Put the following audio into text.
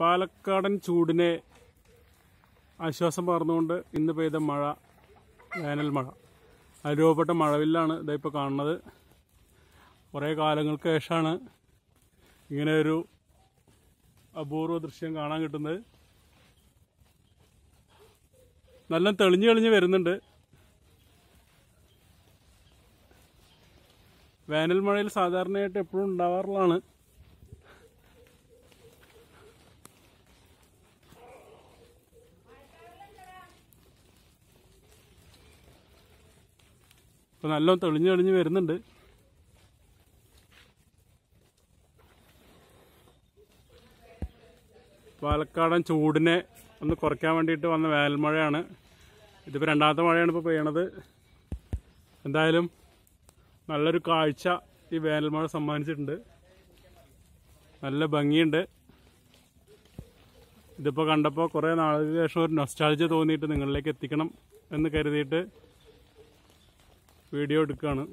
പാലക്കാടൻ ചൂടിനെ ആശ്വാസം പകർന്നുകൊണ്ട് ഇന്ന് പെയ്ത മഴ വേനൽ മഴ. അനുഭവപ്പെട്ട മഴവില്ലാണ് ഇതായിപ്പോൾ കാണുന്നത്. കുറേ കാലങ്ങൾക്ക് ശേഷമാണ് ഇങ്ങനെ ഒരു അപൂർവ ദൃശ്യം കാണാൻ കിട്ടുന്നത്. നല്ല തെളിഞ്ഞു തെളിഞ്ഞ് വരുന്നുണ്ട്. വേനൽ മഴയിൽ സാധാരണയായിട്ട് എപ്പോഴും ഉണ്ടാവാറുള്ളതാണ്. ഇപ്പൊ നല്ല തെളിഞ്ഞു തെളിഞ്ഞ് വരുന്നുണ്ട്. പാലക്കാടൻ ചൂടിനെ ഒന്ന് കുറയ്ക്കാൻ വേണ്ടിയിട്ട് വന്ന വേനൽമഴയാണ്. ഇതിപ്പോൾ രണ്ടാമത്തെ മഴയാണ് ഇപ്പോൾ പെയ്യണത്. എന്തായാലും നല്ലൊരു കാഴ്ച ഈ വേനൽമഴ സമ്മാനിച്ചിട്ടുണ്ട്. നല്ല ഭംഗിയുണ്ട്. ഇതിപ്പോൾ കണ്ടപ്പോൾ കുറേ നാളുകൾക്ക് ശേഷം ഒരു നൊസ്റ്റാൾജി തോന്നിയിട്ട് നിങ്ങളിലേക്ക് എത്തിക്കണം എന്ന് കരുതിയിട്ട് വീഡിയോ എടുക്കുകയാണ്